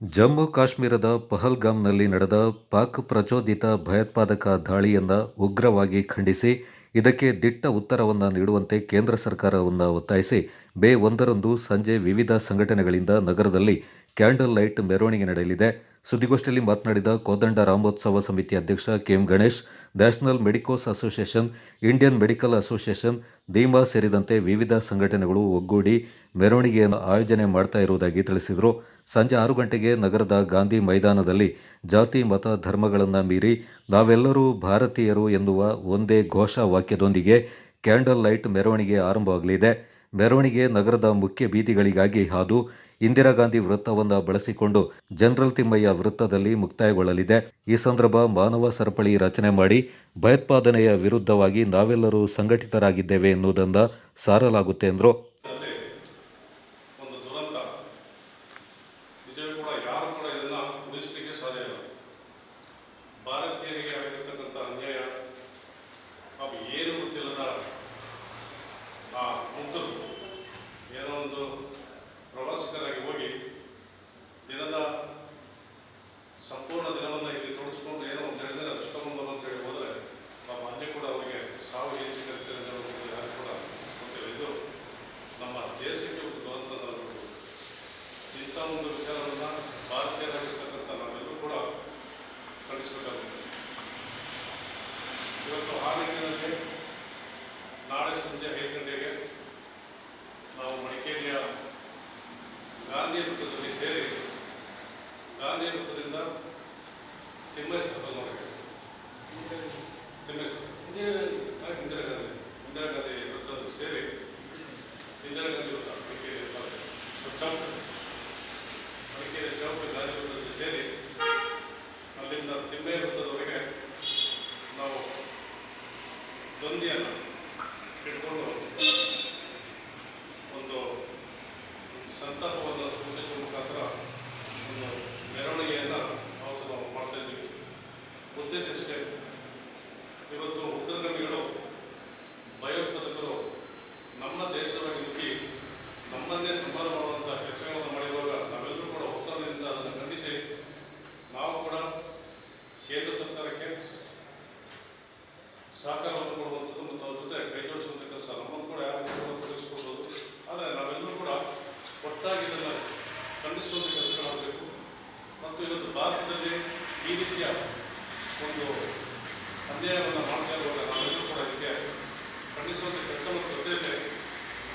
ಜಮ್ಮು ಕಾಶ್ಮೀರದ ಪಹಲ್ಗಾಮ್ನಲ್ಲಿ ನಡೆದ ಪಾಕ್ ಪ್ರಚೋದಿತ ಭಯೋತ್ಪಾದಕ ದಾಳಿಯನ್ನ ಉಗ್ರವಾಗಿ ಖಂಡಿಸಿ, ಇದಕ್ಕೆ ದಿಟ್ಟ ಉತ್ತರವನ್ನು ನೀಡುವಂತೆ ಕೇಂದ್ರ ಸರ್ಕಾರವನ್ನು ಒತ್ತಾಯಿಸಿ ಬೇ ಒಂದರಂದು ಸಂಜೆ ವಿವಿಧ ಸಂಘಟನೆಗಳಿಂದ ನಗರದಲ್ಲಿ ಕ್ಯಾಂಡಲ್ ಲೈಟ್ ಮೆರವಣಿಗೆ ನಡೆಯಲಿದೆ. ಸುದ್ದಿಗೋಷ್ಠಿಯಲ್ಲಿ ಮಾತನಾಡಿದ ಕೋದಂಡ ರಾಮೋತ್ಸವ ಸಮಿತಿ ಅಧ್ಯಕ್ಷ KM Ganesh, national medicos association, Indian medical association ದೀಮಾ ಸೇರಿದಂತೆ ವಿವಿಧ ಸಂಘಟನೆಗಳು ಒಗ್ಗೂಡಿ ಮೆರವಣಿಗೆಯನ್ನು ಆಯೋಜನೆ ಮಾಡ್ತಾ ಇರುವುದಾಗಿ ತಿಳಿಸಿದರು. ಸಂಜೆ ಆರು ಗಂಟೆಗೆ ನಗರದ ಗಾಂಧಿ ಮೈದಾನದಲ್ಲಿ ಜಾತಿ, ಮತ, ಧರ್ಮಗಳನ್ನು ಮೀರಿ ನಾವೆಲ್ಲರೂ ಭಾರತೀಯರು ಎನ್ನುವ ಒಂದೇ ಘೋಷ ವಾಕ್ಯದೊಂದಿಗೆ ಕ್ಯಾಂಡಲ್ ಲೈಟ್ ಮೆರವಣಿಗೆ ಆರಂಭವಾಗಲಿದೆ. ಮೆರವಣಿಗೆ ನಗರದ ಮುಖ್ಯ ಬೀದಿಗಳಿಗಾಗಿ ಹಾದು ಇಂದಿರಾ ಗಾಂಧಿ ವೃತ್ತವನ್ನು ಬಳಸಿಕೊಂಡು ಜನರಲ್ ತಿಮ್ಮಯ್ಯ ವೃತ್ತದಲ್ಲಿ ಮುಕ್ತಾಯಗೊಳ್ಳಲಿದೆ. ಈ ಸಂದರ್ಭ ಮಾನವ ಸರಪಳಿ ರಚನೆ ಮಾಡಿ ಭಯೋತ್ಪಾದನೆಯ ವಿರುದ್ಧವಾಗಿ ನಾವೆಲ್ಲರೂ ಸಂಘಟಿತರಾಗಿದ್ದೇವೆ ಎನ್ನುವುದನ್ನು ಸಾರಲಾಗುತ್ತೆ ಎಂದರು ಅಲ್ಲಿ ಒಂದು ದುರಂತ ನಿಜವೂ ಕೂಡ ಯಾರು ಕೂಡ ಇದನ್ನ ಉಳಿಸಲಿಕ್ಕೆ ಸಾಧ್ಯ ಇಲ್ಲ ಭಾರತೀಯರಿಗೆ ಆಗಿರ್ತಕ್ಕಂಥ ಅನ್ಯಾಯ ಪಾಪ ಏನು ಗೊತ್ತಿಲ್ಲದ ಆ ಮುಗ್ಧರು ಏನೋ ಒಂದು ಪ್ರವಾಸಿಗರಾಗಿ ಹೋಗಿ ದಿನದ ಸಂಪೂರ್ಣ ದಿನವನ್ನು ಇಲ್ಲಿ ತೊಡಗಿಸ್ಕೊಂಡು ಏನೋ ಒಂದು ಹೇಳಿದರೆ ರಚಿಕೊಂಡು ಅಂತ ಹೇಳಿ ಹೋದರೆ ಪಾಪ ಅಲ್ಲಿ ಕೂಡ ಅವರಿಗೆ ಸಾವು ಏನು ಸಿಗುತ್ತೆ ಅಂತ ಯಾರು ಕೂಡ ಗೊತ್ತಿಲ್ಲ ಇದು ನಮ್ಮ ದೇಶಕ್ಕೆ ತರಬಹುದು ಇಂಥ ಒಂದು ವಿಚಾರವನ್ನು ಭಾರತೀಯರಾಗಿರ್ತಕ್ಕಂಥ ನಾವೆಲ್ಲರೂ ಕೂಡ ಖಂಡಿಸಬೇಕಾಗುತ್ತೆ. ಇವತ್ತು ಆ ನಿಟ್ಟಿನಲ್ಲಿ ನಾಳೆ ಸಂಜೆ ಐದು ಗಂಟೆಗೆ ನಾವು ಮಡಿಕೇರಿಯ ಗಾಂಧಿ ವೃತ್ತದಲ್ಲಿ ಸೇರಿ ಗಾಂಧಿ ವೃತ್ತದಿಂದ ತಿಮ್ಮಯ್ಯ ಸರ್ಕಲ್ವರೆಗೆ ತಿಮ್ಮಯ್ಯ ಸರ್ಕಲ್ ಆ, ಇಂದಿರಾ ಗಾಂಧಿ ಇಂದಿರಾ ಗಾಂಧಿ ವೃತ್ತದಲ್ಲಿ ಸೇರಿ ಇಂದಿರಾ ಗಾಂಧಿ ವೃತ್ತ ಮಡಿಕೇರಿ ಸಾರಿ, ಚೌಕ ಮಡಿಕೇರಿ ಚೌಕ ಗಾಂಧಿ ವೃತ್ತದಲ್ಲಿ ಸೇರಿ ಅಲ್ಲಿಂದ ತಿಮ್ಮಯ್ಯ ವೃತ್ತದವರೆಗೆ ನಾವು ದೊಂದಿಯನ್ನು ಇಟ್ಕೊಂಡು ಒಂದು ಸಂತಾಪವನ್ನು ಸೂಚಿಸುವ ಮುಖಾಂತರ ಒಂದು ಮೆರವಣಿಗೆಯನ್ನು ಅವತ್ತು ನಾವು ಮಾಡ್ತಾ ಇದ್ದೀವಿ ಉದ್ದೇಶ ಇಷ್ಟೇ ಇವತ್ತು ಉಗ್ರಗಾಮಿಗಳು ಭಯೋತ್ಪಾದಕರು ನಮ್ಮ ದೇಶದೊಳಗೆ ನುಗ್ಗಿ ನಮ್ಮನ್ನೇ ಸಂಹಾರ ಮಾಡುವಂಥ ಕೆಲಸಗಳನ್ನು ಮಾಡಿರುವಾಗ ನಾವೆಲ್ಲರೂ ಕೂಡ ಒಕ್ಕಲಿನಿಂದ ಅದನ್ನು ಖಂಡಿಸಿ, ನಾವು ಕೂಡ ಕೇಂದ್ರ ಸರ್ಕಾರಕ್ಕೆ ಸಹಕಾರವನ್ನು ಕೊಡುವಂಥದ್ದು ಮತ್ತು ಅವ್ರ ಜೊತೆ ಕೈ ಜೋಡಿಸುವಂಥ ಕೆಲಸ ನಮ್ಮನ್ನು ಕೂಡ ಯಾರು ತೊಡಗಿಸ್ಕೊಳ್ಬೋದು ಆದರೆ ನಾವೆಲ್ಲರೂ ಕೂಡ ಒಟ್ಟಾಗಿ ಇದನ್ನು ಖಂಡಿಸುವಂಥ ಕೆಲಸಗಳಾಗಬೇಕು ಮತ್ತು ಇವತ್ತು ಭಾರತದಲ್ಲಿ ಈ ರೀತಿಯ ಒಂದು ಅನ್ಯಾಯವನ್ನು ಮಾಡ್ತಾ ಇರುವಾಗ ನಾವೆಲ್ಲರೂ ಕೂಡ ಇದಕ್ಕೆ ಖಂಡಿಸುವಂಥ ಕೆಲಸವನ್ನು ಜೊತೆಯಲ್ಲಿ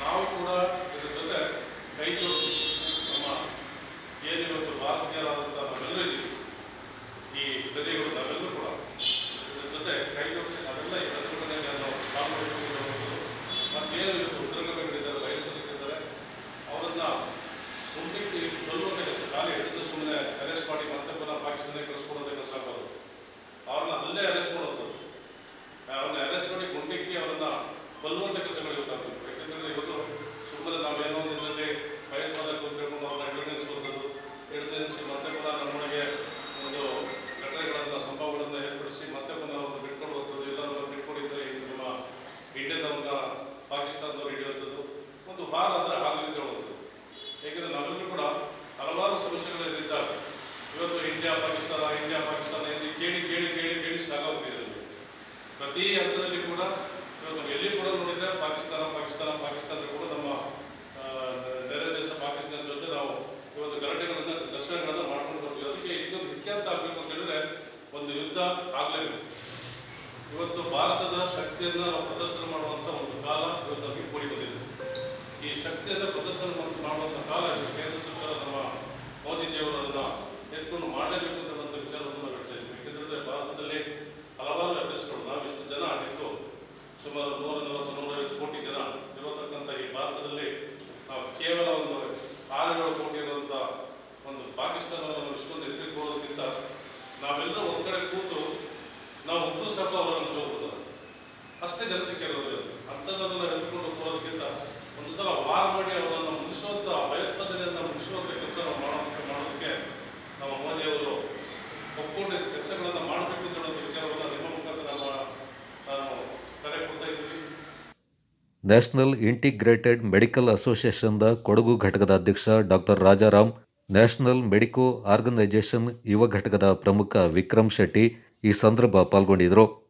ನಾವು ಕೂಡ ಇದರ ಜೊತೆ ಕೈ ಜೋಡಿಸಿ ನಮ್ಮ ಏನಿವತ್ತು ಭಾರತೀಯರಾದಂಥ ನಾವೆಲ್ಲರೂ ಇದ್ದೀವಿ ಈ ಪ್ರಜೆಗಳು ನಾವೆಲ್ಲರೂ ಕೂಡ ಇದರ ಜೊತೆ ಕೈ ಜೋಡಿಸಿ ನಾವೆಲ್ಲ ಈ ಪ್ರತಿಭಟನೆಗೆ ನಾವು ಪಾಲ್ಗೊಳ್ಳಬೇಕು ಮತ್ತೇನು ಇವತ್ತು ಉಗ್ರಗಾಮಿಗಳಿದ್ದಾರೆ ಭಯೋತ್ಪಾದಕರಿದ್ದಾರೆ ಅವರನ್ನ ಗುಂಪಿಟ್ಟು ಕೊಲ್ಲುವಂಥ ಕೆಲಸ ಖಾಲಿ ಹಿಡಿದು ಸುಮ್ಮನೆ ಅರೆಸ್ಟ್ ಮಾಡಿ ಮತ್ತೆ ಪುನಃ ಪಾಕಿಸ್ತಾನಕ್ಕೆ ಕಳಿಸ್ಕೊಡೋದೇ ಕೆಲಸ ಆಗೋದು ಅವ್ರನ್ನ ಅಲ್ಲೇ ಅರೆಸ್ಟ್ ಮಾಡೋದು ಅರೆಸ್ಟ್ ಮಾಡಿ ಗುಂಡಿಕ್ಕಿ ಅವರನ್ನ ಕೊಲ್ಲುವಂಥ ಕೆಲಸಗಳು ಇವತ್ತಾಗಬೇಕು ಯಾಕಂದರೆ ಇವತ್ತು ಸುಮ್ಮನೆ ನಾವೇನೋ ಇದರಲ್ಲಿ ಭಯೋತ್ಪಾದಕ ಅಂತ ಹೇಳ್ಕೊಂಡು ಅವ್ರನ್ನ ಹಿಡಿದಿರಿಸೋದು ಹಿಡಿದಿರಿಸಿ ಮತ್ತೆ ಕೂಡ ನಮ್ಮೊಳಗೆ ಒಂದು ಘಟನೆಗಳನ್ನು, ಸಂಭವಗಳನ್ನು ಏರ್ಪಡಿಸಿ ಮತ್ತೆ ಪುನಃ ಅವ್ರನ್ನ ಬಿಟ್ಕೊಂಡು ಇಲ್ಲ ಅವ್ರನ್ನ ಬಿಟ್ಕೊಂಡಿದ್ದರೆ ನಮ್ಮ ಇಂಡಿಯಾದವ್ರನ್ನ ಪಾಕಿಸ್ತಾನದವ್ರು ಹಿಡಿಯುವಂಥದ್ದು, ಒಂದು ಭಾರ ಅಂದ್ರೆ ಆಗಲಿ ಹೇಳುವಂಥದ್ದು. ಏಕೆಂದರೆ ನಾವೆಲ್ಲರೂ ಕೂಡ ಹಲವಾರು ಸಮಸ್ಯೆಗಳಿದ್ದಾಗ ಇವತ್ತು ಇಂಡಿಯಾ ಪಾಕಿಸ್ತಾನ ಇಂಡಿಯಾ ಪಾಕಿಸ್ತಾನ ಎಂದು ಕೇಳಿ ಪ್ರತಿ ಹಂತದಲ್ಲಿ ಕೂಡ, ಇವತ್ತು ಎಲ್ಲಿ ಕೂಡ ನೋಡಿದರೆ ಪಾಕಿಸ್ತಾನ ಪಾಕಿಸ್ತಾನ ಪಾಕಿಸ್ತಾನ ಕೂಡ ನಮ್ಮ ನೆರೆ ದೇಶ ಪಾಕಿಸ್ತಾನ ಜೊತೆ ನಾವು ಇವತ್ತು ಗಲಾಟೆಗಳನ್ನು, ದರ್ಶನಗಳನ್ನು ಮಾಡ್ಕೊಂಡು ಬರ್ತೀವಿ. ಅದಕ್ಕೆ ಇದೊಂದು ಇತ್ಯರ್ಥ ಆಗಬೇಕು ಅಂತ ಹೇಳಿದ್ರೆ ಒಂದು ಯುದ್ಧ ಆಗಲೇಬೇಕು. ಇವತ್ತು ಭಾರತದ ಶಕ್ತಿಯನ್ನು ನಾವು ಪ್ರದರ್ಶನ ಮಾಡುವಂಥ ಒಂದು ಕಾಲ ಇವತ್ತು ನಮಗೆ ಕೂಡಿ ಬಂದಿದೆ. ಈ ಶಕ್ತಿಯನ್ನು ಪ್ರದರ್ಶನ ಮಾಡ್- ಮಾಡುವಂಥ ಕಾಲ ಕೇಂದ್ರ ಸರ್ಕಾರ ನಮ್ಮ ಮೋದಿಜಿಯವರು ಅದನ್ನು ಎತ್ಕೊಂಡು ಮಾಡಲೇಬೇಕು ಅಂತ ಹೇಳುವಂಥ ವಿಚಾರವನ್ನು ನಾವು ಹೇಳ್ತಾ ಇದ್ದೀವಿ ಯಾಕೆಂದರೆ ಭಾರತದಲ್ಲಿ ಹಲವಾರು ಅಭ್ಯಾಸಗಳು ನಾವು ಇಷ್ಟು ಜನ ಆಗಿತ್ತು ಸುಮಾರು ನೂರ ನಲವತ್ತು ನೂರೈವತ್ತು ಕೋಟಿ ಜನ ಇರತಕ್ಕಂಥ ಈ ಭಾರತದಲ್ಲಿ ನಾವು ಕೇವಲ ಒಂದು ಆರು ಏಳು ಕೋಟಿ ಇರುವಂಥ ಒಂದು ಪಾಕಿಸ್ತಾನವನ್ನು ಇಷ್ಟೊಂದು ಎತ್ತಿಕೊಳ್ಳೋದಕ್ಕಿಂತ ನಾವೆಲ್ಲರೂ ಒಂದು ಕಡೆ ಕೂತು ನಾವು ಉದ್ದು ಸ್ವಲ್ಪ ಅವರನ್ನು ಚೋಬಹುದು ಅಷ್ಟೇ ಜನಸಂಖ್ಯೆ ಇರೋದು ಅಂಥದ್ದನ್ನು ಎತ್ಕೊಂಡು ಹೋಗೋದಕ್ಕಿಂತ ಒಂದು ಸಲ ವಾರ್ ಮಾಡಿ ಅವರನ್ನು ಮುಗಿಸುವಂಥ ಭಯೋತ್ಪಾದನೆಯನ್ನು ಮುಗಿಸುವಂಥ ಕೆಲಸ ಮಾಡೋದಕ್ಕೆ ಮಾಡೋದಕ್ಕೆ ನಮ್ಮ ಮೋದಿಯವರು ಒಪ್ಪಿಕೊಂಡು ಕೆಲಸಗಳನ್ನು ಮಾಡಬೇಕು ಅಂತ ವಿಚಾರವನ್ನು ನಿಮ್ಮ ಮುಖಾಂತರ ನಾನು ಕರೆ ಕೊಡ್ತಾ ಇದ್ದೀವಿ. ನ್ಯಾಷನಲ್ ಇಂಟಿಗ್ರೇಟೆಡ್ ಮೆಡಿಕಲ್ ಅಸೋಸಿಯೇಷನ್ದ ಕೊಡಗು ಘಟಕದ ಅಧ್ಯಕ್ಷ doctor Rajaram national medico organisation ಯುವ ಘಟಕದ ಪ್ರಮುಖ ವಿಕ್ರಮ್ ಶೆಟ್ಟಿ ಈ ಸಂದರ್ಭ ಪಾಲ್ಗೊಂಡಿದ್ದರು.